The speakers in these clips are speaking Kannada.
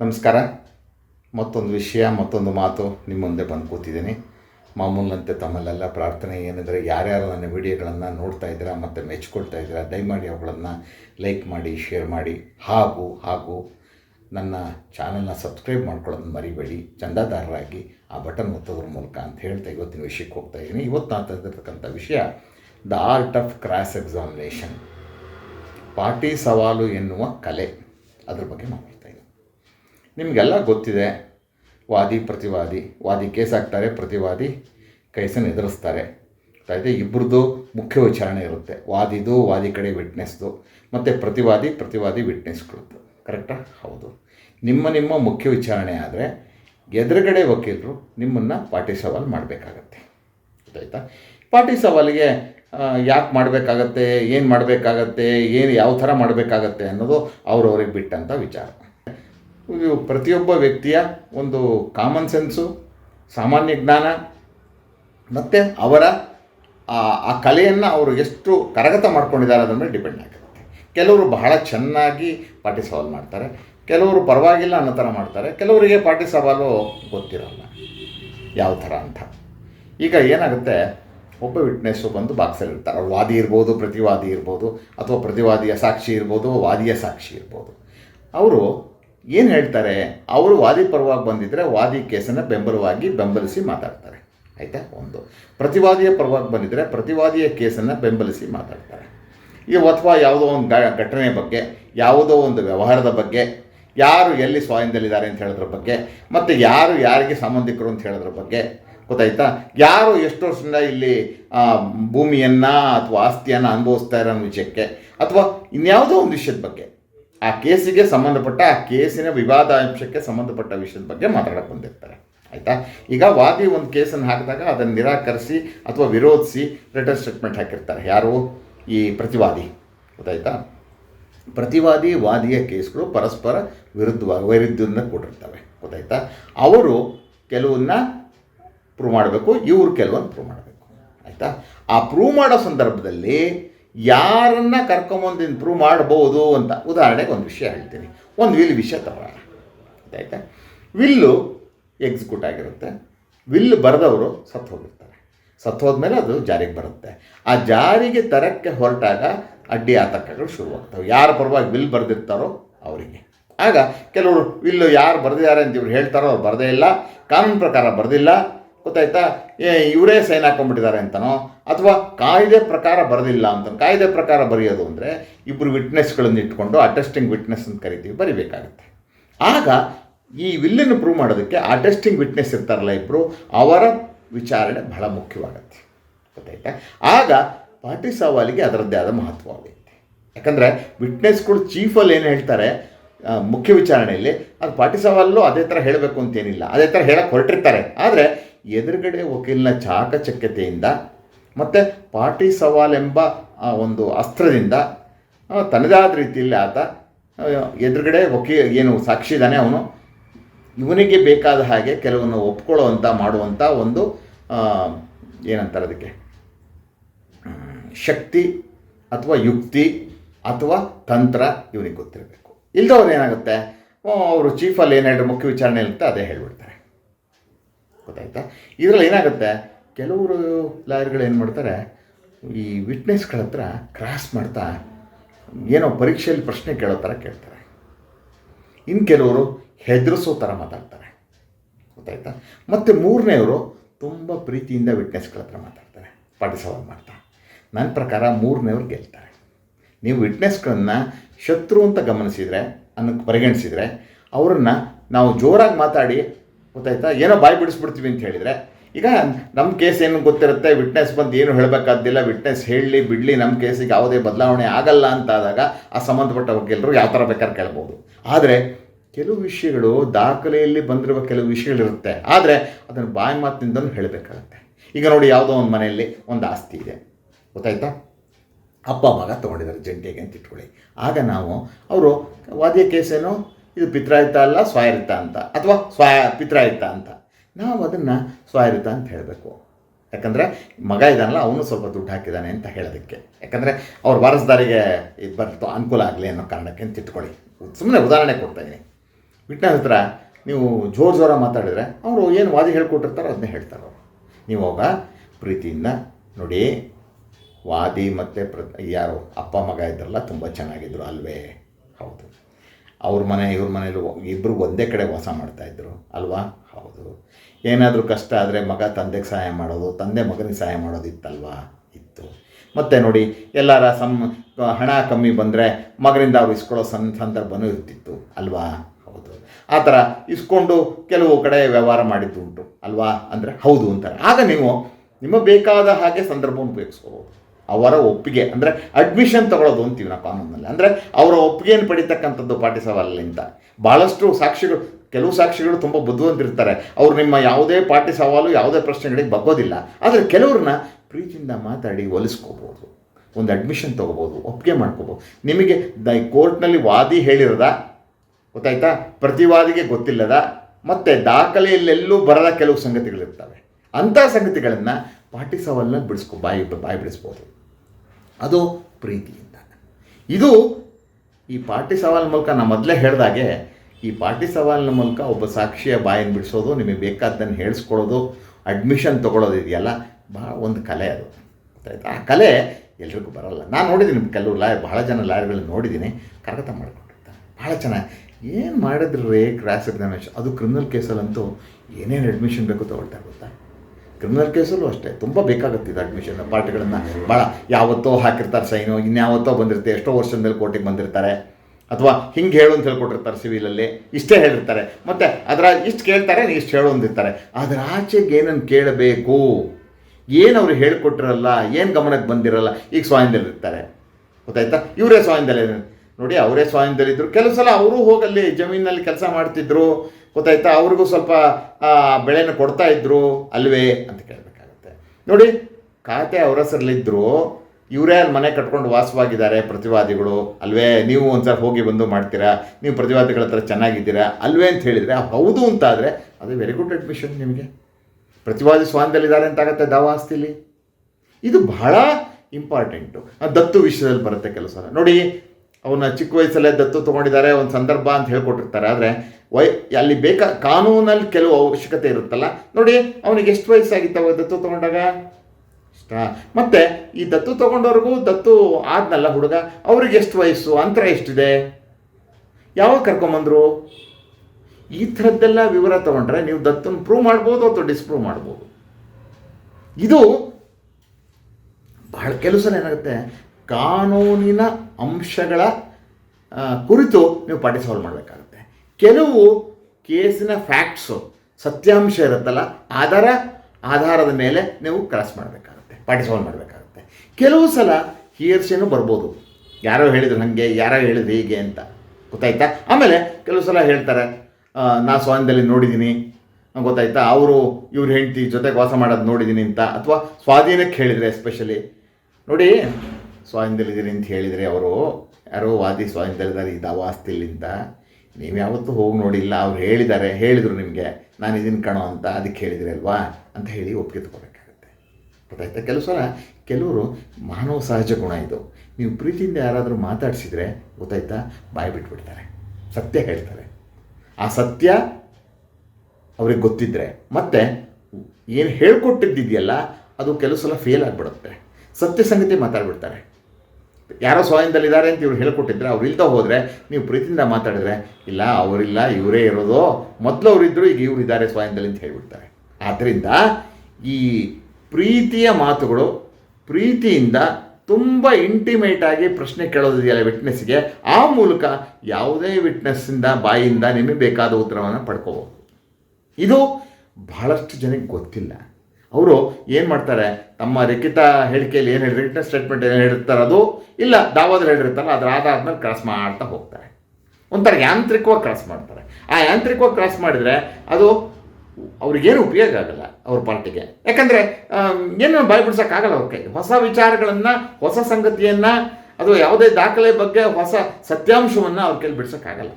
ನಮಸ್ಕಾರ. ಮತ್ತೊಂದು ವಿಷಯ, ಮತ್ತೊಂದು ಮಾತು ನಿಮ್ಮ ಮುಂದೆ ಬಂದು ಕೂತಿದ್ದೀನಿ. ಮಾಮೂಲಿನಂತೆ ತಮ್ಮಲ್ಲೆಲ್ಲ ಪ್ರಾರ್ಥನೆ ಏನೆಂದರೆ ಯಾರ್ಯಾರು ನನ್ನ ವಿಡಿಯೋಗಳನ್ನು ನೋಡ್ತಾ ಇದ್ದೀರಾ, ಮತ್ತು ಮೆಚ್ಕೊಳ್ತಾ ಇದ್ದೀರಾ, ದಯಮಾಡಿ ಅವುಗಳನ್ನು ಲೈಕ್ ಮಾಡಿ, ಶೇರ್ ಮಾಡಿ. ಹಾಗೂ ಹಾಗೂ ನನ್ನ ಚಾನಲ್ನ ಸಬ್ಸ್ಕ್ರೈಬ್ ಮಾಡ್ಕೊಳ್ಳೋದನ್ನ ಮರಿಬೇಡಿ. ಚಂದಾದಾರರಾಗಿ ಆ ಬಟನ್ ಒತ್ತೋದ್ರ ಮೂಲಕ ಅಂತ ಹೇಳ್ತಾ ಇವತ್ತಿನ ವಿಷಯಕ್ಕೆ ಹೋಗ್ತಾ ಇದ್ದೀನಿ. ಇವತ್ತು ನಾನು ತಂದಿರತಕ್ಕಂಥ ವಿಷಯ, the art of cross examination. ಪಾಟಿ ಸವಾಲು ಎನ್ನುವ ಕಲೆ. ಅದ್ರ ಬಗ್ಗೆ ಮಾತಾಡ್ತಾ ಇದ್ದೀನಿ ನಿಮಗೆಲ್ಲ ಗೊತ್ತಿದೆ. ವಾದಿ ಪ್ರತಿವಾದಿ, ವಾದಿ ಕೇಸ್ ಹಾಕ್ತಾರೆ, ಪ್ರತಿವಾದಿ ಕೇಸನ್ನು ಎದುರಿಸ್ತಾರೆ. ಅದೇ ಇಬ್ಬರದ್ದು ಮುಖ್ಯ ವಿಚಾರಣೆ ಇರುತ್ತೆ. ವಾದಿದು, ವಾದಿ ಕಡೆ ವಿಟ್ನೆಸ್ದು ಮತ್ತು ಪ್ರತಿವಾದಿ ಪ್ರತಿವಾದಿ ವಿಟ್ನೆಸ್ಗಳದ್ದು ಕರೆಕ್ಟಾ ಹೌದು. ನಿಮ್ಮ ನಿಮ್ಮ ಮುಖ್ಯ ವಿಚಾರಣೆ ಆದರೆ ಎದುರುಗಡೆ ವಕೀಲರು ನಿಮ್ಮನ್ನು ಪಾಟಿ ಸವಾಲು ಮಾಡಬೇಕಾಗತ್ತೆ. ಗೊತ್ತಾಯ್ತಾ ಪಾಟಿ ಸವಾಲಿಗೆ ಯಾಕೆ ಮಾಡಬೇಕಾಗತ್ತೆ, ಏನು ಮಾಡಬೇಕಾಗತ್ತೆ, ಏನು, ಯಾವ ಥರ ಮಾಡಬೇಕಾಗತ್ತೆ ಅನ್ನೋದು ಅವ್ರವ್ರಿಗೆ ಬಿಟ್ಟಂಥ ವಿಚಾರ. ಇದು ಪ್ರತಿಯೊಬ್ಬ ವ್ಯಕ್ತಿಯ ಒಂದು ಕಾಮನ್ ಸೆನ್ಸು ಸಾಮಾನ್ಯ ಜ್ಞಾನ, ಮತ್ತು ಅವರ ಆ ಆ ಕಲೆಯನ್ನು ಅವರು ಎಷ್ಟು ಕರಗತ ಮಾಡ್ಕೊಂಡಿದ್ದಾರೆ ಅದರ ಮೇಲೆ ಡಿಪೆಂಡ್ ಆಗಿರುತ್ತೆ ಕೆಲವರು ಬಹಳ ಚೆನ್ನಾಗಿ ಪಾಟಿ ಸವಾಲು ಮಾಡ್ತಾರೆ, ಕೆಲವರು ಪರವಾಗಿಲ್ಲ ಅನ್ನೋ ಥರ ಮಾಡ್ತಾರೆ, ಕೆಲವರಿಗೆ ಪಾಟಿ ಸವಾಲು ಗೊತ್ತಿರಲ್ಲ. ಯಾವ ಥರ ಅಂತ. ಈಗ ಏನಾಗುತ್ತೆ, ಒಬ್ಬ ವಿಟ್ನೆಸ್ಸು ಬಂದು ಬಾಕ್ಸಲ್ಲಿ ಇರ್ತಾರೆ. ವಾದಿ ಇರ್ಬೋದು, ಪ್ರತಿವಾದಿ ಇರ್ಬೋದು, ಅಥವಾ ಪ್ರತಿವಾದಿಯ ಸಾಕ್ಷಿ ಇರ್ಬೋದು, ವಾದಿಯ ಸಾಕ್ಷಿ ಇರ್ಬೋದು. ಅವರು ಏನು ಹೇಳ್ತಾರೆ? ಅವರು ವಾದಿ ಪರವಾಗಿ ಬಂದಿದ್ದರೆ ವಾದಿ ಕೇಸನ್ನು ಬೆಂಬಲವಾಗಿ ಬೆಂಬಲಿಸಿ ಮಾತಾಡ್ತಾರೆ. ಆಯಿತಾ? ಒಂದು. ಪ್ರತಿವಾದಿಯ ಪರವಾಗಿ ಬಂದಿದ್ದರೆ ಪ್ರತಿವಾದಿಯ ಕೇಸನ್ನು ಬೆಂಬಲಿಸಿ ಮಾತಾಡ್ತಾರೆ. ಈಗ ಅಥವಾ ಯಾವುದೋ ಒಂದು ಗ ಘಟನೆ ಬಗ್ಗೆ, ಯಾವುದೋ ಒಂದು ವ್ಯವಹಾರದ ಬಗ್ಗೆ, ಯಾರು ಎಲ್ಲಿ ಸ್ವಾಯಂದಲ್ಲಿದ್ದಾರೆ ಅಂತ ಹೇಳೋದ್ರ ಬಗ್ಗೆ, ಮತ್ತು ಯಾರು ಯಾರಿಗೆ ಸಂಬಂಧಿಕರು ಅಂತ ಹೇಳೋದ್ರ ಬಗ್ಗೆ, ಗೊತ್ತಾಯ್ತಾ? ಯಾರು ಎಷ್ಟು ವರ್ಷದಿಂದ ಇಲ್ಲಿ ಭೂಮಿಯನ್ನು ಅಥವಾ ಆಸ್ತಿಯನ್ನು ಅನುಭವಿಸ್ತಾ ಇರೋ ವಿಷಯಕ್ಕೆ, ಅಥವಾ ಇನ್ಯಾವುದೋ ಒಂದು ವಿಷಯದ ಬಗ್ಗೆ ಆ ಕೇಸಿಗೆ ಸಂಬಂಧಪಟ್ಟ, ಆ ಕೇಸಿನ ವಿವಾದಾಂಶಕ್ಕೆ ಸಂಬಂಧಪಟ್ಟ ವಿಷಯದ ಬಗ್ಗೆ ಮಾತಾಡಕ್ಕೆ ಬಂದಿರ್ತಾರೆ. ಆಯಿತಾ? ಈಗ ವಾದಿ ಒಂದು ಕೇಸನ್ನು ಹಾಕಿದಾಗ ಅದನ್ನು ನಿರಾಕರಿಸಿ ಅಥವಾ ವಿರೋಧಿಸಿ ರಿಟರ್ನ್ ಸ್ಟೇಟ್ಮೆಂಟ್ ಹಾಕಿರ್ತಾರೆ. ಯಾರು? ಈ ಪ್ರತಿವಾದಿ. ಗೊತ್ತಾಯ್ತಾ? ಪ್ರತಿವಾದಿ ವಾದಿಯ ಕೇಸ್ಗಳು ಪರಸ್ಪರ ವಿರುದ್ಧವಾಗಿ ವೈರುದ್ಧದಿಂದ ಕೂಡಿರ್ತವೆ ಗೊತ್ತಾಯ್ತಾ? ಅವರು ಕೆಲವನ್ನ ಪ್ರೂವ್ ಮಾಡಬೇಕು, ಇವರು ಕೆಲವೊಂದು ಪ್ರೂವ್ ಮಾಡಬೇಕು. ಆಯಿತಾ? ಆ ಪ್ರೂವ್ ಮಾಡೋ ಸಂದರ್ಭದಲ್ಲಿ ಯಾರನ್ನ ಕರ್ಕೊಂಬಂದು ಇಂಪ್ರೂವ್ ಮಾಡ್ಬೋದು ಅಂತ. ಉದಾಹರಣೆಗೆ ಒಂದು ವಿಷಯ ಹೇಳ್ತೀನಿ. ಒಂದು ವಿಲ್ ವಿಷಯ ತಗೊಳ್ಳೋಣ ಆಯಿತಾ? ವಿಲ್ಲು ಎಕ್ಸಿಕ್ಯೂಟ್ ಆಗಿರುತ್ತೆ. ವಿಲ್ ಬರೆದವರು ಸತ್ತು ಹೋಗಿರ್ತಾರೆ. ಸತ್ತು ಹೋದ್ಮೇಲೆ ಅದು ಜಾರಿಗೆ ಬರುತ್ತೆ. ಆ ಜಾರಿಗೆ ತರಕ್ಕೆ ಹೊರಟಾಗ ಅಡ್ಡಿ ಆತಂಕಗಳು ಶುರುವಾಗ್ತವೆ. ಯಾರ ಪರವಾಗಿ ವಿಲ್ ಬರೆದಿರ್ತಾರೋ ಅವರಿಗೆ. ಆಗ ಕೆಲವರು ವಿಲ್ಲು ಯಾರು ಬರೆದಿದ್ದಾರೆ? ಅಂತ ಇವ್ರು ಹೇಳ್ತಾರೋ, ಅವ್ರು ಬರದೇ ಇಲ್ಲ. ಕಾನೂನು ಪ್ರಕಾರ ಬರೆದಿಲ್ಲ. ಗೊತ್ತಾಯ್ತಾ? ಏ, ಇವರೇ ಸೈನ್ ಹಾಕೊಂಡ್ಬಿಟ್ಟಿದ್ದಾರೆ ಅಂತನೋ? ಅಥವಾ ಕಾಯ್ದೆ ಪ್ರಕಾರ ಬರೆದಿಲ್ಲ ಅಂತ ಕಾಯ್ದೆ ಪ್ರಕಾರ ಬರೆಯೋದು ಅಂದರೆ ಇಬ್ಬರು ವಿಟ್ನೆಸ್ಗಳನ್ನು ಇಟ್ಕೊಂಡು ಅಟೆಸ್ಟಿಂಗ್ ವಿಟ್ನೆಸ್ ಅಂತ ಕರಿತೀವಿ, ಬರಿಬೇಕಾಗುತ್ತೆ. ಆಗ ಈ ವಿಲ್ಲನ್ನು ಪ್ರೂವ್ ಮಾಡೋದಕ್ಕೆ ಅಟೆಸ್ಟಿಂಗ್ ವಿಟ್ನೆಸ್ ಇರ್ತಾರಲ್ಲ ಇಬ್ಬರು ಅವರ ವಿಚಾರಣೆ ಬಹಳ ಮುಖ್ಯವಾಗುತ್ತೆ. ಗೊತ್ತಾಯ್ತಾ? ಆಗ ಪಾಟಿ ಸವಾಲಿಗೆ ಅದರದ್ದೇ ಆದ ಮಹತ್ವವಾಗುತ್ತೆ ಯಾಕಂದರೆ ವಿಟ್ನೆಸ್ಗಳು ಚೀಫಲ್ಲಿ ಏನು ಹೇಳ್ತಾರೆ? ಮುಖ್ಯ ವಿಚಾರಣೆಯಲ್ಲಿ ಅದು ಪಾಟಿ ಸವಾಲು ಅದೇ ಥರ ಹೇಳಬೇಕು ಅಂತೇನಿಲ್ಲ ಅದೇ ಥರ ಹೇಳಕ್ಕೆ ಹೊರಟಿರ್ತಾರೆ. ಆದರೆ ಎದುರುಗಡೆ ವಕೀಲನ ಚಾಕಚಕ್ಯತೆಯಿಂದ ಮತ್ತು ಪಾಟಿ ಆ ಒಂದು ಅಸ್ತ್ರದಿಂದ ತನ್ನದಾದ ರೀತಿಯಲ್ಲಿ ಆತ ಎದುರುಗಡೆ ವಕೀ ಏನು ಸಾಕ್ಷಿ ಇದ್ದಾನೆ ಅವನು. ಇವನಿಗೆ ಬೇಕಾದ ಹಾಗೆ ಕೆಲವನ್ನು ಒಪ್ಕೊಳ್ಳುವಂಥ ಮಾಡುವಂಥ ಒಂದು ಏನಂತಾರೆ ಅದಕ್ಕೆ? ಶಕ್ತಿ ಅಥವಾ ಯುಕ್ತಿ ಅಥವಾ ತಂತ್ರ ಇವನಿಗೆ ಗೊತ್ತಿರಬೇಕು. ಇಲ್ಲದವ್ರು ಏನಾಗುತ್ತೆ? ಅವರು ಚೀಫಲ್ಲಿ ಏನು ಹೇಳಿದ್ರು ಮುಖ್ಯ ವಿಚಾರಣೆ ಇರುತ್ತೆ, ಅದೇ ಹೇಳ್ಬಿಡ್ತಾರೆ. ಗೊತ್ತಾಯ್ತಾ? ಇದರಲ್ಲಿ ಏನಾಗುತ್ತೆ? ಕೆಲವರು ಲಾಯರ್ಗಳು ಏನು ಮಾಡ್ತಾರೆ? ಈ ವಿಟ್ನೆಸ್ಗಳ ಹತ್ರ ಕ್ರಾಸ್ ಮಾಡ್ತಾ ಏನೋ ಪರೀಕ್ಷೆಯಲ್ಲಿ ಪ್ರಶ್ನೆ ಕೇಳೋ ಥರ ಕೇಳ್ತಾರೆ. ಇನ್ನು ಕೆಲವರು ಹೆದರಿಸೋ ಥರ ಮಾತಾಡ್ತಾರೆ. ಗೊತ್ತಾಯ್ತಾ? ಮತ್ತು ಮೂರನೇವರು ತುಂಬ ಪ್ರೀತಿಯಿಂದ ವಿಟ್ನೆಸ್ಗಳ ಹತ್ರ ಮಾತಾಡ್ತಾರೆ. ಪಾಟಿ ಸವಾಲು ಮಾಡ್ತಾ. ನನ್ನ ಪ್ರಕಾರ ಮೂರನೇವ್ರು ಗೆಲ್ತಾರೆ. ನೀವು ವಿಟ್ನೆಸ್ಗಳನ್ನು ಶತ್ರು ಅಂತ ಗಮನಿಸಿದರೆ ಅನ್ನಕ್ಕೆ ಪರಿಗಣಿಸಿದರೆ, ಅವರನ್ನು ನಾವು ಜೋರಾಗಿ ಮಾತಾಡಿ ಗೊತ್ತಾಯ್ತಾ? ಏನೋ ಬಾಯಿ ಬಿಡಿಸ್ಬಿಡ್ತೀವಿ ಅಂತ ಹೇಳಿದರೆ. ಈಗ ನಮ್ಮ ಕೇಸ್ ಏನು ಗೊತ್ತಿರುತ್ತೆ? ವಿಟ್ನೆಸ್ ಬಂದು ಏನು ಹೇಳಬೇಕಾದಿಲ್ಲ ವಿಟ್ನೆಸ್ ಹೇಳಲಿ ಬಿಡಲಿ ನಮ್ಮ ಕೇಸಿಗೆ ಯಾವುದೇ ಬದಲಾವಣೆ ಆಗಲ್ಲ ಅಂತ ಆದಾಗ ಆ ಸಂಬಂಧಪಟ್ಟ ವಕೀಲರು ಯಾವ ಥರ ಬೇಕಾದ್ರೆ ಕೇಳ್ಬೋದು. ಆದರೆ ಕೆಲವು ವಿಷಯಗಳು ದಾಖಲೆಯಲ್ಲಿ ಬಂದಿರುವ ಕೆಲವು ವಿಷಯಗಳಿರುತ್ತೆ. ಆದರೆ ಅದನ್ನು ಬಾಯಿ ಮಾತಿನಿಂದಲೂ ಹೇಳಬೇಕಾಗತ್ತೆ. ಈಗ ನೋಡಿ ಯಾವುದೋ ಒಂದು ಮನೆಯಲ್ಲಿ ಒಂದು ಆಸ್ತಿ ಇದೆ. ಗೊತ್ತಾಯ್ತಾ? ಅಪ್ಪ, ಮಗ ತೊಗೊಂಡಿದ್ದಾರೆ ಜಂಟಿಯಾಗಿ ಅಂತ ಇಟ್ಕೊಳ್ಳಿ. ಆಗ ನಾವು ಅವರು ವಾದ್ಯ ಕೇಸೇನು ಇದು ಪಿತ್ರಾಯಿತ ಅಲ್ಲ ಸ್ವಾಯರಿತ ಅಂತ. ಅಥವಾ ಸ್ವಾಯ ಪಿತ್ರಾಯಿತ ಅಂತ. ನಾವು ಅದನ್ನು ಸ್ವಾಯರಿತ ಅಂತ ಹೇಳಬೇಕು. ಯಾಕಂದರೆ ಮಗ ಇದ್ದಾನಲ್ಲ ಅವನು ಸ್ವಲ್ಪ ದುಡ್ಡು ಹಾಕಿದ್ದಾನೆ ಅಂತ ಹೇಳೋದಕ್ಕೆ. ಯಾಕಂದರೆ ಅವ್ರ ವಾರಸ್ದಾರಿಗೆ ಇದು ಬರ್ತೋ ಅನುಕೂಲ ಆಗಲಿ ಅನ್ನೋ ಕಾರಣಕ್ಕೆ ಅಂತ ಇಟ್ಕೊಳ್ಳಿ. ಸುಮ್ಮನೆ ಉದಾಹರಣೆ ಕೊಡ್ತಾಯಿದ್ದೀನಿ ವಿಟ್ನ ಹತ್ರ ನೀವು ಜೋರು ಜೋರ ಮಾತಾಡಿದರೆ ಅವರು ಏನು ವಾದಿ ಹೇಳ್ಕೊಟ್ಟಿರ್ತಾರೋ ಅದನ್ನೇ ಹೇಳ್ತಾರೆ ನೀವು ಅವಾಗ ಪ್ರೀತಿಯಿಂದ ನೋಡಿ, ವಾದಿ ಮತ್ತು ಪ್ರ, ಯಾರು ಅಪ್ಪ ಮಗ ಇದ್ರಲ್ಲ, ತುಂಬ ಚೆನ್ನಾಗಿದ್ರು ಅಲ್ವೇ? ಹೌದು. ಅವ್ರ ಮನೆ, ಇವ್ರ ಮನೇಲಿ ಇಬ್ಬರು ಒಂದೇ ಕಡೆ ವಾಸ ಮಾಡ್ತಾಯಿದ್ರು ಅಲ್ವಾ? ಹೌದು. ಏನಾದರೂ ಕಷ್ಟ ಆದರೆ ಮಗ ತಂದೆಗೆ ಸಹಾಯ ಮಾಡೋದು, ತಂದೆ ಮಗನಿಗೆ ಸಹಾಯ ಮಾಡೋದಿತ್ತಲ್ವಾ ಇತ್ತು. ಮತ್ತು ನೋಡಿ, ಎಲ್ಲರ ಸಮ್ ಹಣ ಕಮ್ಮಿ ಬಂದರೆ ಮಗನಿಂದ ಅವ್ರು ಇಸ್ಕೊಳ್ಳೋ ಸನ್ ಸಂದರ್ಭನೂ ಇರ್ತಿತ್ತು. ಅಲ್ವಾ? ಹೌದು. ಆ ಥರ ಇಸ್ಕೊಂಡು ಕೆಲವು ಕಡೆ ವ್ಯವಹಾರ ಮಾಡಿದ್ದು ಉಂಟು ಅಲ್ವಾ? ಅಂದರೆ ಹೌದು ಅಂತಾರೆ. ಆಗ ನೀವು, ನಿಮಗೆ ಬೇಕಾದ ಹಾಗೆ ಸಂದರ್ಭವನ್ನು ಉಪಯೋಗಿಸ್ಕೋಬೋದು. ಅವರ ಒಪ್ಪಿಗೆ, ಅಂದರೆ ಅಡ್ಮಿಷನ್ ತಗೊಳ್ಳೋದು ಅಂತೀವಿ ನಾವು ಕಾನೂನಲ್ಲಿ ಅಂದರೆ ಅವರ ಒಪ್ಪಿಗೆಯನ್ನು ಪಡಿತಕ್ಕಂಥದ್ದು ಪಾಠಿ ಸವಾಲಿನಿಂದ ಭಾಳಷ್ಟು ಸಾಕ್ಷಿಗಳು, ಕೆಲವು ಸಾಕ್ಷಿಗಳು ತುಂಬ ಬುದ್ಧಿವಂತಿರ್ತಾರೆ. ಅವರು ನಿಮ್ಮ ಯಾವುದೇ ಪಾಠಿ ಸವಾಲು ಯಾವುದೇ ಪ್ರಶ್ನೆಗಳಿಗೆ ಬಗ್ಗೋದಿಲ್ಲ. ಆದರೆ ಕೆಲವ್ರನ್ನ ಪ್ರೀತಿಯಿಂದ ಮಾತಾಡಿ ಒಲಿಸ್ಕೋಬೋದು ಒಂದು ಅಡ್ಮಿಷನ್ ತೊಗೋಬೋದು ಒಪ್ಪಿಗೆ ಮಾಡ್ಕೋಬೋದು ನಿಮಗೆ ದ ಕೋರ್ಟ್ನಲ್ಲಿ ವಾದಿ ಹೇಳಿರದ, ಗೊತ್ತಾಯ್ತಾ? ಪ್ರತಿವಾದಿಗೆ ಗೊತ್ತಿಲ್ಲದ, ಮತ್ತು ದಾಖಲೆಯಲ್ಲೆಲ್ಲೂ ಬರದ ಕೆಲವು ಸಂಗತಿಗಳಿರ್ತವೆ. ಅಂಥ ಸಂಗತಿಗಳನ್ನು ಪಾಟಿ ಸವಾಲನ್ನ ಬಿಡಿಸ್ಕೊ, ಬಾಯಿ ಬಾಯಿ ಬಿಡಿಸ್ಬೋದು. ಅದು ಪ್ರೀತಿಯಿಂದ. ಇದು ಈ ಪಾರ್ಟಿ ಸವಾಲಿನ ಮೂಲಕ ನಾನು ಮೊದಲೇ ಹೇಳಿದಾಗೆ, ಈ ಪಾರ್ಟಿ ಸವಾಲಿನ ಮೂಲಕ ಒಬ್ಬ ಸಾಕ್ಷಿಯ ಬಾಯನ್ನು ಬಿಡಿಸೋದು, ನಿಮಗೆ ಬೇಕಾದ್ದನ್ನು ಹೇಳಿಸ್ಕೊಳ್ಳೋದು ಅಡ್ಮಿಷನ್ ತೊಗೊಳೋದು ಇದೆಯಲ್ಲ ಭಾಳ ಒಂದು ಕಲೆ ಅದು. ಗೊತ್ತಾಯ್ತಾ ಆ ಕಲೆ ಎಲ್ರಿಗೂ ಬರೋಲ್ಲ. ನಾನು ನೋಡಿದ್ದೀನಿ ಕೆಲವು ಲಾಯರ್ ಭಾಳ ಜನ ಲಾಯರ್ಗಳನ್ನ ನೋಡಿದ್ದೀನಿ ಕರಗತ ಮಾಡಿಕೊಟ್ಟಿರ್ತಾರೆ ಭಾಳ ಚೆನ್ನಾಗಿ ಏನು ಮಾಡಿದ್ರು ರೇ ಕ್ರಾಸ್ ಎಕ್ಸಾಮಿನೇಷನ್ ಅದು ಕ್ರಿಮಿನಲ್ ಕೇಸಲ್ಲಂತೂ ಏನೇನು ಅಡ್ಮಿಷನ್ ಬೇಕು ತೊಗೊಳ್ತಾರೆ ಗೊತ್ತಾ? ಕ್ರಿಮಿನಲ್ ಕೇಸಲ್ಲೂ ಅಷ್ಟೇ. ತುಂಬ ಬೇಕಾಗುತ್ತೆ ಇದು ಅಡ್ಮಿಷನ್ ಪಾರ್ಟಿಗಳನ್ನು ಭಾಳ ಯಾವತ್ತೋ ಹಾಕಿರ್ತಾರೆ ಸೈನು, ಇನ್ಯಾವತ್ತೋ ಬಂದಿರುತ್ತೆ ಎಷ್ಟೋ ವರ್ಷದ ಮೇಲೆ ಕೋರ್ಟಿಗೆ ಬಂದಿರ್ತಾರೆ. ಅಥವಾ ಹಿಂಗೆ ಹೇಳು ಅಂತ ಹೇಳ್ಕೊಟ್ಟಿರ್ತಾರೆ ಸಿವಿಲಲ್ಲಿ. ಇಷ್ಟೇ ಹೇಳಿರ್ತಾರೆ. ಮತ್ತು ಅದರ ಇಷ್ಟು ಕೇಳ್ತಾರೆ ಇಷ್ಟು ಹೇಳು ಅಂದಿರ್ತಾರೆ. ಅದರ ಆಚೆಗೆ ಏನನ್ನು ಕೇಳಬೇಕು? ಏನು ಅವ್ರು ಹೇಳ್ಕೊಟ್ಟಿರಲ್ಲ ಏನು ಗಮನಕ್ಕೆ ಬಂದಿರಲ್ಲ? ಈಗ ಸ್ವಾಯಂದಲ್ಲಿರ್ತಾರೆ. ಗೊತ್ತಾಯ್ತಾ? ಇವರೇ ಸ್ವಾಯಂದಲ್ಲಿ ನೋಡಿ, ಅವರೇ ಸ್ವಾಯಂದಲ್ಲಿದ್ದರು ಕೆಲವು ಸಲ ಅವರು ಹೋಗಲ್ಲಿ ಜಮೀನಲ್ಲಿ ಕೆಲಸ ಮಾಡ್ತಿದ್ರು. ಗೊತ್ತಾಯ್ತಾ? ಅವ್ರಿಗೂ ಸ್ವಲ್ಪ ಬೆಳೆನ ಕೊಡ್ತಾ ಇದ್ರು, ಅಲ್ವೇ ಅಂತ ಕೇಳಬೇಕಾಗುತ್ತೆ. ನೋಡಿ, ಖಾತೆ ಅವ್ರ ಹೆಸರಲ್ಲಿದ್ದರು ಇವರೇ ಅಲ್ಲಿ ಮನೆ ಕಟ್ಕೊಂಡು ವಾಸವಾಗಿದ್ದಾರೆ ಪ್ರತಿವಾದಿಗಳು, ಅಲ್ವೇ? ನೀವು ಒಂದ್ಸಲ ಹೋಗಿ ಬಂದು ಮಾಡ್ತೀರಾ? ನೀವು ಪ್ರತಿವಾದಿಗಳ ಹತ್ರ ಚೆನ್ನಾಗಿದ್ದೀರಾ? ಅಲ್ವೇ ಅಂತ ಹೇಳಿದರೆ, ಹೌದು ಅಂತ ಆದರೆ ಅದು ವೆರಿ ಗುಡ್ ಅಡ್ಮಿಷನ್ ನಿಮಗೆ. ಪ್ರತಿವಾದಿ ಸ್ವಾನದಲ್ಲಿದ್ದಾರೆ ಅಂತಾಗತ್ತೆ ದಾವ ಇದು ಬಹಳ ಇಂಪಾರ್ಟೆಂಟು ದತ್ತು ವಿಷಯದಲ್ಲಿ ಬರುತ್ತೆ ಕೆಲಸ ನೋಡಿ ಅವನ ಚಿಕ್ಕ ವಯಸ್ಸಲ್ಲೇ ದತ್ತು ತೊಗೊಂಡಿದ್ದಾರೆ, ಒಂದು ಸಂದರ್ಭ ಅಂತ ಹೇಳ್ಕೊಟ್ಟಿರ್ತಾರೆ. ಆದರೆ ವೈ ಅಲ್ಲಿ ಬೇಕಾ, ಕಾನೂನಲ್ಲಿ ಕೆಲವು ಅವಶ್ಯಕತೆ ಇರುತ್ತಲ್ಲ? ನೋಡಿ, ಅವನಿಗೆ ಎಷ್ಟು ವಯಸ್ಸಾಗಿತ್ತು ಅವಾಗ ದತ್ತು ತೊಗೊಂಡಾಗ? ಇಷ್ಟ. ಮತ್ತು ಈ ದತ್ತು ತೊಗೊಂಡವ್ರಿಗೂ ದತ್ತು ಆದ್ನಲ್ಲ ಹುಡುಗ, ಅವ್ರಿಗೆ ಎಷ್ಟು ವಯಸ್ಸು, ಅಂತರ ಎಷ್ಟಿದೆ? ಯಾವಾಗ ಕರ್ಕೊಂಬಂದರು? ಈ ಥರದ್ದೆಲ್ಲ ವಿವರ ತೊಗೊಂಡ್ರೆ ನೀವು ದತ್ತನ್ನು ಪ್ರೂವ್ ಮಾಡ್ಬೋದು ಅಥವಾ ಡಿಸ್ಪ್ರೂವ್ ಮಾಡ್ಬೋದು? ಇದು ಬಹಳ ಕೆಲಸ ಏನಾಗುತ್ತೆ ಕಾನೂನಿನ ಅಂಶಗಳ ಕುರಿತು ನೀವು ಪಾರ್ಟಿ ಮಾಡಬೇಕಾಗುತ್ತೆ. ಕೆಲವು ಕೇಸಿನ ಫ್ಯಾಕ್ಟ್ಸು ಸತ್ಯಾಂಶ ಇರುತ್ತಲ್ಲ, ಅದರ ಆಧಾರದ ಮೇಲೆ ನೀವು ಕ್ರಾಸ್ ಮಾಡಬೇಕಾಗುತ್ತೆ ಪಾರ್ಟಿ ಮಾಡಬೇಕಾಗುತ್ತೆ. ಕೆಲವು ಸಲ ಹಿಯರ್ಸೇನು ಬರ್ಬೋದು. ಯಾರೋ ಹೇಳಿದ್ರು ನನಗೆ ಯಾರೋ ಹೇಳಿದ್ರು ಹೀಗೆ ಅಂತ. ಗೊತ್ತಾಯ್ತಾ? ಆಮೇಲೆ ಕೆಲವು ಸಲ ಹೇಳ್ತಾರೆ ನಾ ಸ್ವಾಧೀನದಲ್ಲಿ ನೋಡಿದ್ದೀನಿ ಗೊತ್ತಾಯ್ತಾ? ಅವರು, ಇವ್ರ ಹೆಂಡತಿ ಜೊತೆಗೆ ವಾಸ ಮಾಡೋದು ನೋಡಿದ್ದೀನಿ ಅಂತ. ಅಥವಾ ಸ್ವಾಧೀನಕ್ಕೆ ಹೇಳಿದರೆ ಎಸ್ಪೆಷಲಿ ನೋಡಿ ಸ್ವಾಧೀನದಲ್ಲಿದ್ದೀರಿ ಅಂತ ಹೇಳಿದರೆ ಅವರು, ಯಾರೋ ವಾದಿ ಸ್ವಾಧೀನದಲ್ಲಿದ್ದಾರೆ ಈ ದಾವ ಆಸ್ತಿಲಿ ಅಂತ ನೀವು ಯಾವತ್ತೂ ಹೋಗಿ ನೋಡಿಲ್ಲ, ಅವ್ರು ಹೇಳಿದ್ದಾರೆ, ಹೇಳಿದರು ನಿಮಗೆ, ನಾನು ಇದನ್ನು ಕಣೋ ಅಂತ ಅದಕ್ಕೆ ಹೇಳಿದ್ರಿ ಅಲ್ವಾ ಅಂತ ಹೇಳಿ ಒಪ್ಪಿಗೆ ತಗೋಬೇಕಾಗುತ್ತೆ. ಗೊತ್ತಾಯ್ತಾ ಕೆಲವು ಸಲ ಕೆಲವರು ಮಾನವ ಸಹಜ ಗುಣ ಇದು. ನೀವು ಪ್ರೀತಿಯಿಂದ ಯಾರಾದರೂ ಮಾತಾಡಿಸಿದರೆ ಗೊತ್ತಾಯ್ತಾ? ಬಾಯಿ ಬಿಟ್ಬಿಡ್ತಾರೆ. ಸತ್ಯ ಹೇಳ್ತಾರೆ. ಆ ಸತ್ಯ ಅವ್ರಿಗೆ ಗೊತ್ತಿದ್ದರೆ ಮತ್ತು ಏನು ಹೇಳ್ಕೊಟ್ಟಿದ್ದಿದೆಯಲ್ಲ, ಅದು ಕೆಲವು ಸಲ ಫೇಲ್ ಆಗಿಬಿಡುತ್ತೆ. ಸತ್ಯ ಸಂಗತಿ ಮಾತಾಡ್ಬಿಡ್ತಾರೆ. ಯಾರೋ ಸ್ವಯಂದಲ್ಲಿದ್ದಾರೆ ಅಂತ ಇವ್ರು ಹೇಳ್ಕೊಟ್ಟಿದ್ರೆ, ಅವ್ರು ಇಲ್ದ ಹೋದರೆ ನೀವು ಪ್ರೀತಿಯಿಂದ ಮಾತಾಡಿದ್ರೆ, ಇಲ್ಲ, ಅವರಿಲ್ಲ, ಇವರೇ ಇರೋದು. ಮೊದಲು ಅವರಿದ್ದರು ಈಗ ಇವರು ಇದ್ದಾರೆ ಸ್ವಯಂದಲ್ಲಿ ಅಂತ ಹೇಳಿಬಿಡ್ತಾರೆ. ಆದ್ದರಿಂದ ಈ ಪ್ರೀತಿಯ ಮಾತುಗಳು ಪ್ರೀತಿಯಿಂದ ತುಂಬ ಇಂಟಿಮೇಟ್ ಆಗಿ ಪ್ರಶ್ನೆ ಕೇಳೋದಿದೆಯಲ್ಲ ವಿಟ್ನೆಸ್ಗೆ ಆ ಮೂಲಕ ಯಾವುದೇ ವಿಟ್ನೆಸ್ಸಿಂದ ಬಾಯಿಯಿಂದ ನಿಮಗೆ ಬೇಕಾದ ಉತ್ತರವನ್ನು ಪಡ್ಕೋಬೋದು ಇದು ಬಹಳಷ್ಟು ಜನಕ್ಕೆ ಗೊತ್ತಿಲ್ಲ. ಅವರು ಏನು ಮಾಡ್ತಾರೆ? ತಮ್ಮ ಲಿಖಿತ ಹೇಳಿಕೆಯಲ್ಲಿ ಏನು ಹೇಳಿ ರಿಟರ್ನ್ ಸ್ಟೇಟ್ಮೆಂಟ್ ಏನು ಹೇಳಿರ್ತಾರೆ ಅದು ಇಲ್ಲ ದಾವಾದಲ್ಲಿ ಹೇಳಿರ್ತಾರಲ್ಲ, ಅದ್ರ ಆಧಾರದ್ಮೇಲೆ ಕ್ರಾಸ್ ಮಾಡ್ತಾ ಹೋಗ್ತಾರೆ. ಒಂಥರ ಯಾಂತ್ರಿಕವಾಗಿ ಕ್ರಾಸ್ ಮಾಡ್ತಾರೆ. ಆ ಯಾಂತ್ರಿಕವಾಗಿ ಕ್ರಾಸ್ ಮಾಡಿದರೆ ಅದು ಅವ್ರಿಗೇನು ಉಪಯೋಗ ಆಗಲ್ಲ ಅವ್ರ ಪಾರ್ಟಿಗೆ. ಯಾಕಂದರೆ ಏನು ಬಾಯ್ ಬಿಡ್ಸೋಕ್ಕಾಗಲ್ಲ ಅವ್ರ ಕೈಗೆ. ಹೊಸ ವಿಚಾರಗಳನ್ನು, ಹೊಸ ಸಂಗತಿಯನ್ನು, ಅದು ಯಾವುದೇ ದಾಖಲೆ ಬಗ್ಗೆ ಹೊಸ ಸತ್ಯಾಂಶವನ್ನು ಅವ್ರ ಕೈಲಿ ಬಿಡ್ಸೋಕ್ಕಾಗಲ್ಲ.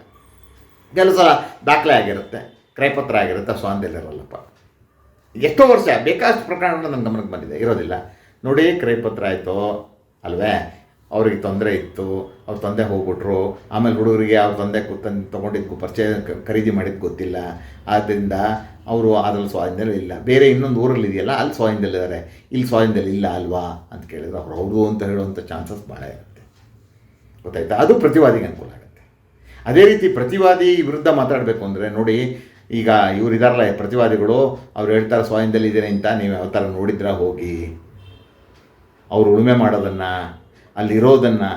ಕೆಲಸ ದಾಖಲೆ ಆಗಿರುತ್ತೆ, ಕ್ರಯಪತ್ರ ಆಗಿರುತ್ತೆ ಸ್ವಾಂದಲ್ಲಿರಲ್ಲಪ್ಪ ಎಷ್ಟೋ ವರ್ಷ, ಬೇಕಾದಷ್ಟು ಪ್ರಕರಣಗಳು ನನ್ನ ಗಮನಕ್ಕೆ ಬಂದಿದೆ, ಇರೋದಿಲ್ಲ. ನೋಡಿ ಕ್ರಯಪತ್ರ ಆಯಿತು ಅಲ್ವೇ? ಅವ್ರಿಗೆ ತೊಂದರೆ ಇತ್ತು, ಅವ್ರ ತಂದೆ ಹೋಗ್ಬಿಟ್ರು. ಆಮೇಲೆ ಹುಡುಗರಿಗೆ ಅವ್ರ ತಂದೆ ತಂದು ತೊಗೊಂಡಿದ್ದು ಪರಿಚಯ ಖರೀದಿ ಮಾಡಿದ್ದು ಗೊತ್ತಿಲ್ಲ. ಆದ್ದರಿಂದ ಅವರು ಅದ್ರಲ್ಲಿ ಸ್ವಾಧೀನದಲ್ಲಿ ಇಲ್ಲ. ಬೇರೆ ಇನ್ನೊಂದು ಊರಲ್ಲಿ ಇದೆಯಲ್ಲ, ಅಲ್ಲಿ ಸ್ವಾಧೀನದಲ್ಲಿದ್ದಾರೆ ಇಲ್ಲಿ ಸ್ವಾಧೀನದಲ್ಲಿ ಇಲ್ಲ ಅಲ್ವಾ? ಅಂತ ಕೇಳಿದ್ರೆ ಅವ್ರು ಹೌದು ಅಂತ ಹೇಳುವಂಥ ಚಾನ್ಸಸ್ ಭಾಳ ಇರುತ್ತೆ. ಗೊತ್ತಾಯ್ತಾ? ಅದು ಪ್ರತಿವಾದಿಗೆ ಅನುಕೂಲ ಆಗುತ್ತೆ. ಅದೇ ರೀತಿ ಪ್ರತಿವಾದಿ ವಿರುದ್ಧ ಮಾತಾಡಬೇಕು ಅಂದರೆ ನೋಡಿ ಈಗ ಇವ್ರು ಇದಾರಲ್ಲ ಪ್ರತಿವಾದಿಗಳು, ಅವ್ರು ಹೇಳ್ತಾರೆ, ಸ್ವಾಧೀನದಲ್ಲಿ ಇದ್ದೀನಿ ಅಂತ, ನೀವು ಯಾವ ಥರ ನೋಡಿದ್ರ, ಹೋಗಿ. ಅವ್ರು ಉಳುಮೆ ಮಾಡೋದನ್ನು ಅಲ್ಲಿರೋದನ್ನು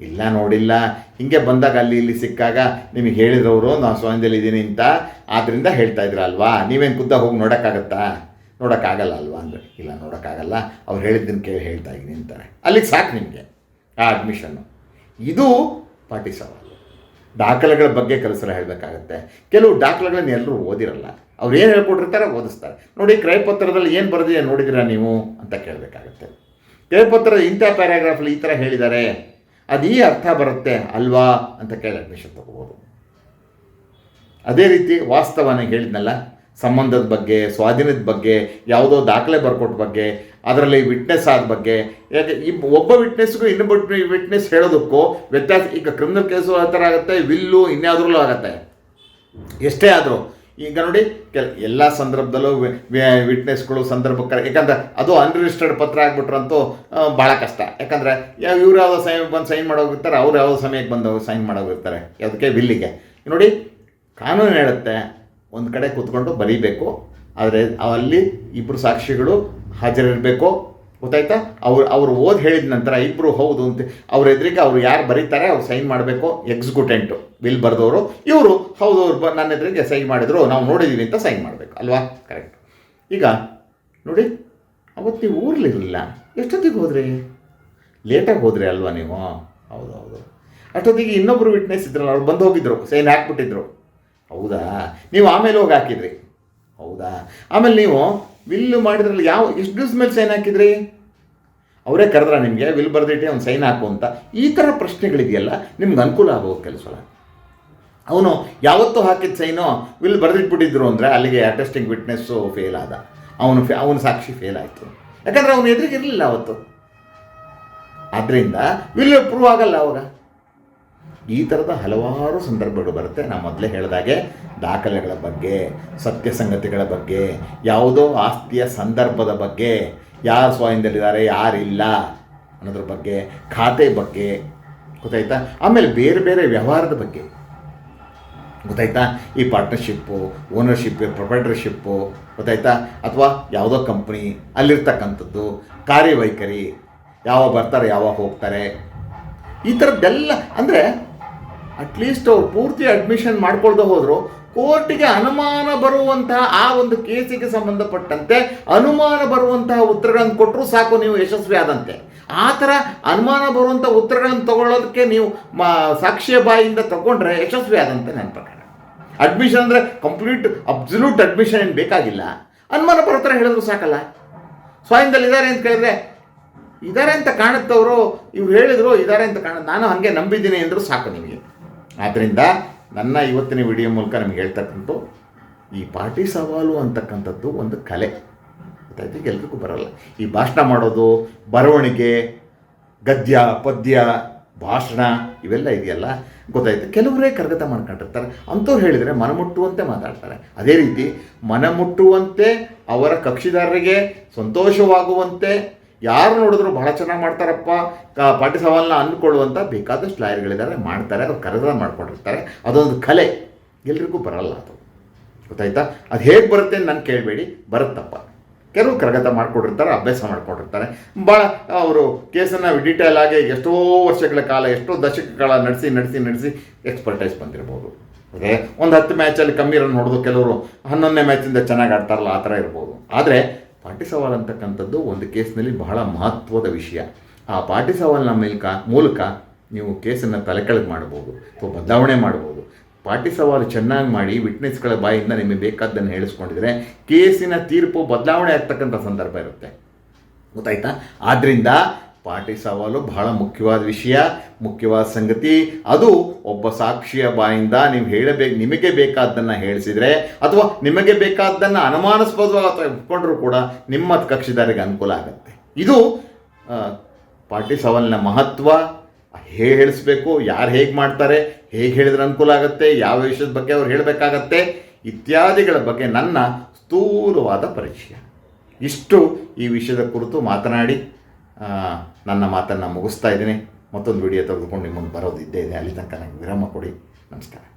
ಇಲ್ಲ ನೋಡಿಲ್ಲ. ಹಿಂಗೆ ಬಂದಾಗ ಅಲ್ಲಿ ಇಲ್ಲಿ ಸಿಕ್ಕಾಗ ನಿಮಗೆ ಹೇಳಿದವರು, ನಾವು ಸ್ವಾಧೀನದಲ್ಲಿ ಇದ್ದೀನಿ ಅಂತ ಆದ್ದರಿಂದ ಹೇಳ್ತಾ ಅಲ್ವಾ? ನೀವೇನು ಖುದ್ದ ಹೋಗಿ ನೋಡೋಕ್ಕಾಗತ್ತಾ? ನೋಡೋಕ್ಕಾಗಲ್ಲ ಅಲ್ವಾ? ಅಂದರೆ, ಇಲ್ಲ, ನೋಡೋಕ್ಕಾಗಲ್ಲ. ಅವ್ರು ಹೇಳಿದ್ದನ್ನು ಕೇಳಿ ಹೇಳ್ತಾ ಇದ್ದೀನಿ, ಅಂತಾರೆ. ಅಲ್ಲಿಗೆ ಸಾಕು ನಿಮಗೆ, ಆ ಅಡ್ಮಿಷನ್ನು ಇದು ಪಾರ್ಟಿ ಸವಾಲು ದಾಖಲೆಗಳ ಬಗ್ಗೆ ಕೆಲಸ ಹೇಳಬೇಕಾಗತ್ತೆ. ಕೆಲವು ದಾಖಲೆಗಳನ್ನ ಎಲ್ಲರೂ ಓದಿರಲ್ಲ. ಅವ್ರು ಏನು ಹೇಳ್ಕೊಟ್ಟಿರ್ತಾರೆ ಓದಿಸ್ತಾರೆ. ನೋಡಿ, ಕ್ರಯಪತ್ರದಲ್ಲಿ ಏನು ಬರೆದಿದೆ ನೋಡಿದಿರಾ ನೀವು ಅಂತ ಕೇಳಬೇಕಾಗತ್ತೆ. ಕ್ರಯಪತ್ರದ ಇಂಥ ಪ್ಯಾರಾಗ್ರಾಫಲ್ಲಿ ಈ ಥರ ಹೇಳಿದ್ದಾರೆ. ಅದು ಈ ಅರ್ಥ ಬರುತ್ತೆ ಅಲ್ವಾ ಅಂತ ಕೇಳಿ ಅಡ್ಮಿಷನ್ ತಗೋಬೋದು. ಅದೇ ರೀತಿ ವಾಸ್ತವನ ಹೇಳಿದ್ನಲ್ಲ, ಸಂಬಂಧದ ಬಗ್ಗೆ, ಸ್ವಾಧೀನದ ಬಗ್ಗೆ, ಯಾವುದೋ ದಾಖಲೆ ಬರ್ಕೊಟ್ಟ ಬಗ್ಗೆ ಅದರಲ್ಲಿ ವಿಟ್ನೆಸ್ ಆದ ಬಗ್ಗೆ. ಯಾಕೆ, ಈ ಒಬ್ಬ ವಿಟ್ನೆಸ್ಗೂ ಇನ್ನೊಬ್ಬ ವಿಟ್ನೆಸ್ ಹೇಳೋದಕ್ಕೂ ವ್ಯತ್ಯಾಸ, ಈಗ ಕ್ರಿಮಿನಲ್ ಕೇಸು ಆ ಥರ ಆಗುತ್ತೆ ವಿಲ್ಲು ಇನ್ಯಾವುದ್ರಲ್ಲೂ ಆಗುತ್ತೆ. ಎಷ್ಟೇ ಆದರೂ. ಈಗ ನೋಡಿ, ಕೆಲ, ಎಲ್ಲ ಸಂದರ್ಭದಲ್ಲೂ ವಿಟ್ನೆಸ್ಗಳು ಸಂದರ್ಭಕ್ಕೆ ಯಾಕಂದ್ರೆ ಅದು ಅನ್ರಿಜಿಸ್ಟರ್ಡ್ ಪತ್ರ ಆಗ್ಬಿಟ್ರಂತೂ ಭಾಳ ಕಷ್ಟ. ಯಾಕಂದರೆ ಇವ್ರು ಯಾವುದೋ ಸಮಯಕ್ಕೆ ಬಂದು ಸೈನ್ ಮಾಡೋಗಿರ್ತಾರೆ, ಅವ್ರು ಯಾವುದೋ ಸಮಯಕ್ಕೆ ಬಂದು ಸೈನ್ ಮಾಡೋಗಿರ್ತಾರೆ. ಅದಕ್ಕೆ ವಿಲ್ಲಿಗೆ ನೋಡಿ, ಕಾನೂನು ಹೇಳುತ್ತೆ, ಒಂದು ಕಡೆ ಕೂತ್ಕೊಂಡು ಬರೀಬೇಕು, ಆದರೆ ಅಲ್ಲಿ ಇಬ್ಬರು ಸಾಕ್ಷಿಗಳು ಹಾಜರಿರಬೇಕು. ಗೊತ್ತಾಯ್ತಾ? ಅವ್ರು ಅವ್ರು ಓದಿ ಹೇಳಿದ ನಂತರ ಇಬ್ಬರು ಹೌದು ಅಂತ ಅವ್ರ ಎದುರಿಗೆ ಅವ್ರು ಯಾರು ಬರೀತಾರೆ ಅವ್ರು ಸೈನ್ ಮಾಡಬೇಕು. ಎಕ್ಸಿಕ್ಯೂಟೆಂಟು ಬಿಲ್ ಬರೆದವರು ಇವರು ಹೌದು, ಅವ್ರು ಬ, ನನ್ನ ಎದುರಿಗೆ ಸೈನ್ ಮಾಡಿದ್ರು, ನಾವು ನೋಡಿದ್ದೀವಿ ಅಂತ ಸೈನ್ ಮಾಡಬೇಕು, ಅಲ್ವಾ? ಕರೆಕ್ಟ್ ಈಗ ನೋಡಿ, ಅವತ್ತು ನೀವು ಊರ್ಲಿರಲಿಲ್ಲ. ಎಷ್ಟೊತ್ತಿಗೆ ಹೋದ್ರಿ? ಲೇಟಾಗಿ ಹೋದ್ರಿ ಅಲ್ವಾ ನೀವು? ಹೌದು ಹೌದು. ಅಷ್ಟೊತ್ತಿಗೆ ಇನ್ನೊಬ್ಬರು ವಿಟ್ನೆಸ್ ಇದ್ರಲ್ಲ, ಅವ್ರು ಬಂದು ಹೋಗಿದ್ರು, ಸೈನ್ ಹಾಕ್ಬಿಟ್ಟಿದ್ರು. ಹೌದಾ? ನೀವು ಆಮೇಲೆ ಹೋಗಿ ಹಾಕಿದ್ರಿ. ಹೌದಾ? ಆಮೇಲೆ ನೀವು ವಿಲ್ಲು ಮಾಡಿದ್ರಲ್ಲಿ ಯಾವ, ಇಷ್ಟು ದಿವ್ಸ ಮೇಲೆ ಸೈನ್ ಹಾಕಿದ್ರಿ? ಅವರೇ ಕರೆದ್ರ ನಿಮಗೆ, ವಿಲ್ ಬರೆದಿಟ್ಟೆ, ಅವ್ನು ಸೈನ್ ಹಾಕು ಅಂತ. ಈ ಥರ ಪ್ರಶ್ನೆಗಳಿದೆಯಲ್ಲ, ನಿಮ್ಗೆ ಅನುಕೂಲ ಆಗೋದು ಕೆಲಸ ಅವನು ಯಾವತ್ತೂ ಹಾಕಿದ ಸೈನು ವಿಲ್ ಬರೆದಿಟ್ಬಿಟ್ಟಿದ್ರು ಅಂದರೆ ಅಲ್ಲಿಗೆ ಅಟೆಸ್ಟಿಂಗ್ ವಿಟ್ನೆಸ್ಸು ಫೇಲ್ ಆದ. ಅವನು ಫೇ ಅವನ ಸಾಕ್ಷಿ ಫೇಲ್ ಆಯಿತು. ಯಾಕಂದರೆ ಅವನು ಎದುರಿಗೆ ಇರಲಿಲ್ಲ ಅವತ್ತು. ಆದ್ದರಿಂದ ವಿಲ್ ಪ್ರೂವ್ ಆಗಲ್ಲ ಅವಾಗ. ಈ ಥರದ ಹಲವಾರು ಸಂದರ್ಭಗಳು ಬರುತ್ತೆ. ನಾನು ಮೊದಲೇ ಹೇಳಿದಾಗೆ ದಾಖಲೆಗಳ ಬಗ್ಗೆ, ಸತ್ಯ ಸಂಗತಿಗಳ ಬಗ್ಗೆ, ಯಾವುದೋ ಆಸ್ತಿಯ ಸಂದರ್ಭದ ಬಗ್ಗೆ, ಯಾರು ಸ್ವಾಧೀನದಲ್ಲಿದ್ದಾರೆ, ಯಾರಿಲ್ಲ ಅನ್ನೋದ್ರ ಬಗ್ಗೆ, ಖಾತೆ ಬಗ್ಗೆ, ಗೊತ್ತಾಯ್ತಾ? ಆಮೇಲೆ ಬೇರೆ ಬೇರೆ ವ್ಯವಹಾರದ ಬಗ್ಗೆ. ಗೊತ್ತಾಯ್ತಾ? ಈ ಪಾರ್ಟ್ನರ್ಶಿಪ್ಪು ಓನರ್ಶಿಪ್ ಪ್ರೊಪರೇಟರ್ಶಿಪ್ಪು ಗೊತ್ತಾಯ್ತಾ? ಅಥವಾ ಯಾವುದೋ ಕಂಪ್ನಿ ಅಲ್ಲಿರ್ತಕ್ಕಂಥದ್ದು, ಕಾರ್ಯವೈಖರಿ, ಯಾವ ಬರ್ತಾರೆ ಯಾವಾಗ ಹೋಗ್ತಾರೆ. ಈ ಥರದ್ದೆಲ್ಲ ಅಂದರೆ ಅಟ್ಲೀಸ್ಟ್ ಅವ್ರು ಪೂರ್ತಿ ಅಡ್ಮಿಷನ್ ಮಾಡ್ಕೊಳ್ದೆ ಹೋದರು. ಕೋರ್ಟಿಗೆ ಅನುಮಾನ ಬರುವಂತಹ ಆ ಒಂದು ಕೇಸಿಗೆ ಸಂಬಂಧಪಟ್ಟಂತೆ ಅನುಮಾನ ಬರುವಂತಹ ಉತ್ತರಗಳನ್ನು ಕೊಟ್ಟರು ಸಾಕು ನೀವು ಯಶಸ್ವಿ ಆದಂತೆ. ಆ ಥರ ಅನುಮಾನ ಬರುವಂಥ ಉತ್ತರಗಳನ್ನು ತಗೊಳ್ಳೋದಕ್ಕೆ ನೀವು ಮಾ ಬಾಯಿಯಿಂದ ಬಾಯಿಂದ ತಗೊಂಡ್ರೆ ಯಶಸ್ವಿ ಆದಂತೆ ನನ್ನ ಪ್ರಕಾರ. ಅಡ್ಮಿಷನ್ ಅಂದರೆ ಕಂಪ್ಲೀಟ್ ಅಬ್ಸಲ್ಯೂಟ್ ಅಡ್ಮಿಷನ್ ಏನು ಬೇಕಾಗಿಲ್ಲ. ಅನುಮಾನ ಬರೋ ಥರ ಹೇಳಿದ್ರು ಸಾಕಲ್ಲ. ಸ್ವಯಂದಲ್ಲಿ ಇದ್ದಾರೆ ಅಂತ ಕೇಳಿದ್ರೆ ಇದ್ದಾರೆ ಅಂತ ಕಾಣುತ್ತವರು, ಇವ್ರು ಹೇಳಿದ್ರು ಇದ್ದಾರೆ ಅಂತ ಕಾಣ ನಾನು ಹಾಗೆ ನಂಬಿದ್ದೀನಿ ಅಂದರೂ ಸಾಕು ನಿಮಗೆ. ಆದ್ದರಿಂದ ನನ್ನ ಇವತ್ತಿನ ವಿಡಿಯೋ ಮೂಲಕ ನಿಮ್ಗೆ ಹೇಳ್ತಕ್ಕಂಥ ಈ ಪಾರ್ಟಿ ಸವಾಲು ಅಂತಕ್ಕಂಥದ್ದು ಒಂದು ಕಲೆ. ಗೊತ್ತಾಯ್ತು? ಎಲ್ರಿಗೂ ಬರಲ್ಲ. ಈ ಭಾಷಣ ಮಾಡೋದು, ಬರವಣಿಗೆ, ಗದ್ಯ, ಪದ್ಯ, ಭಾಷಣ, ಇವೆಲ್ಲ ಇದೆಯಲ್ಲ? ಗೊತ್ತಾಯ್ತು? ಕೆಲವರೇ ಕರಗತ ಮಾಡ್ಕೊಂಡಿರ್ತಾರೆ. ಅಂಥವ್ರು ಹೇಳಿದರೆ ಮನಮುಟ್ಟುವಂತೆ ಮಾತಾಡ್ತಾರೆ. ಅದೇ ರೀತಿ ಮನಮುಟ್ಟುವಂತೆ ಅವರ ಕಕ್ಷಿದಾರರಿಗೆ ಸಂತೋಷವಾಗುವಂತೆ ಯಾರು ನೋಡಿದ್ರು ಬಹಳ ಚೆನ್ನಾಗಿ ಮಾಡ್ತಾರಪ್ಪ. ಪಾಟಿ ಸವಾಲನ್ನ ಅಂದ್ಕೊಳ್ಳುವಂಥ ಬೇಕಾದಷ್ಟು ಲಾಯರ್ಗಳಿದ್ದಾರೆ ಮಾಡ್ತಾರೆ ಅದು ಕರಗತ ಮಾಡ್ಕೊಂಡಿರ್ತಾರೆ. ಅದೊಂದು ಕಲೆ. ಎಲ್ರಿಗೂ ಬರಲ್ಲ ಅದು. ಗೊತ್ತಾಯ್ತಾ? ಅದು ಹೇಗೆ ಬರುತ್ತೆ ಅಂತ ನಾನು ಕೇಳಬೇಡಿ. ಬರುತ್ತಪ್ಪ. ಕೆಲವು ಕರಗತ ಮಾಡ್ಕೊಂಡಿರ್ತಾರೆ, ಅಭ್ಯಾಸ ಮಾಡಿಕೊಟ್ಟಿರ್ತಾರೆ ಭಾಳ ಅವರು ಕೇಸನ್ನು ಡೀಟೇಲ್ ಆಗಿ ಎಷ್ಟೋ ವರ್ಷಗಳ ಕಾಲ, ಎಷ್ಟೋ ದಶಕಗಳ ನಡೆಸಿ ನಡೆಸಿ ನಡೆಸಿ ಎಕ್ಸ್ಪರ್ಟೈಸ್ ಬಂದಿರ್ಬೋದು. ಅದೇ, ಒಂದು ಹತ್ತು ಮ್ಯಾಚಲ್ಲಿ ಕಮ್ಮಿ ರನ್ ಹೊಡೆದು ಕೆಲವರು ಹನ್ನೊಂದನೇ ಮ್ಯಾಚಿಂದ ಚೆನ್ನಾಗಿ ಆಡ್ತಾರಲ್ಲ, ಆ ಥರ ಇರ್ಬೋದು. ಆದರೆ ಪಾರ್ಟಿ ಸವಾಲ್ ಅಂತಕ್ಕಂಥದ್ದು ಒಂದು ಕೇಸ್ನಲ್ಲಿ ಬಹಳ ಮಹತ್ವದ ವಿಷಯ. ಆ ಪಾರ್ಟಿ ಸವಾಲ್ನ ಮೇಲ್ಕ, ಮೂಲಕ ನೀವು ಕೇಸನ್ನು ತಲೆಕೆಳಗೆ ಮಾಡ್ಬೋದು, ಅಥವಾ ಬದಲಾವಣೆ ಮಾಡ್ಬೋದು. ಪಾರ್ಟಿ ಸವಾಲು ಚೆನ್ನಾಗಿ ಮಾಡಿ ವಿಟ್ನೆಸ್ಗಳ ಬಾಯಿಂದ ನಿಮಗೆ ಬೇಕಾದ್ದನ್ನು ಹೇಳಿಸ್ಕೊಂಡಿದ್ರೆ ಕೇಸಿನ ತೀರ್ಪು ಬದಲಾವಣೆ ಆಗ್ತಕ್ಕಂಥ ಸಂದರ್ಭ ಇರುತ್ತೆ. ಗೊತ್ತಾಯ್ತಾ? ಆದ್ದರಿಂದ ಪಾರ್ಟಿ ಸವಾಲು ಬಹಳ ಮುಖ್ಯವಾದ ವಿಷಯ, ಮುಖ್ಯವಾದ ಸಂಗತಿ. ಅದು ಒಬ್ಬ ಸಾಕ್ಷಿಯ ಬಾಯಿಂದ ನೀವು ಹೇಳಬೇಕು ನಿಮಗೆ ಬೇಕಾದ್ದನ್ನು ಹೇಳಿಸಿದರೆ ಅಥವಾ ನಿಮಗೆ ಬೇಕಾದ್ದನ್ನು ಅನುಮಾನಾಸ್ಪದವಾಗಿ ಇಟ್ಕೊಂಡ್ರೂ ಕೂಡ ನಿಮ್ಮ ಕಕ್ಷಿದಾರಿಗೆ ಅನುಕೂಲ ಆಗುತ್ತೆ. ಇದು ಪಾಟಿ ಸವಾಲಿನ ಮಹತ್ವ, ಹೇಗೆ ಹೇಳಿಸ್ಬೇಕು, ಯಾರು ಹೇಗೆ ಮಾಡ್ತಾರೆ, ಹೇಗೆ ಹೇಳಿದ್ರೆ ಅನುಕೂಲ ಆಗುತ್ತೆ, ಯಾವ ವಿಷಯದ ಬಗ್ಗೆ ಅವ್ರು ಹೇಳಬೇಕಾಗತ್ತೆ, ಇತ್ಯಾದಿಗಳ ಬಗ್ಗೆ ನನ್ನ ಸ್ಥೂಲವಾದ ಪರಿಚಯ. ಇಷ್ಟು ಈ ವಿಷಯದ ಕುರಿತು ಮಾತನಾಡಿ. ನನ್ನ ಮಾತನ್ನು ಮುಗಿಸ್ತಾ ಇದ್ದೀನಿ. ಮತ್ತೊಂದು ವಿಡಿಯೋ ತೆಗೆದುಕೊಂಡು ನಿಮ್ಮ ಮುಂದೆ ಬರೋದು ಇದ್ದೇ ಇದೆ. ಅಲ್ಲಿ ತನಕ ನನಗೆ ವಿರಾಮ ಕೊಡಿ. ನಮಸ್ಕಾರ.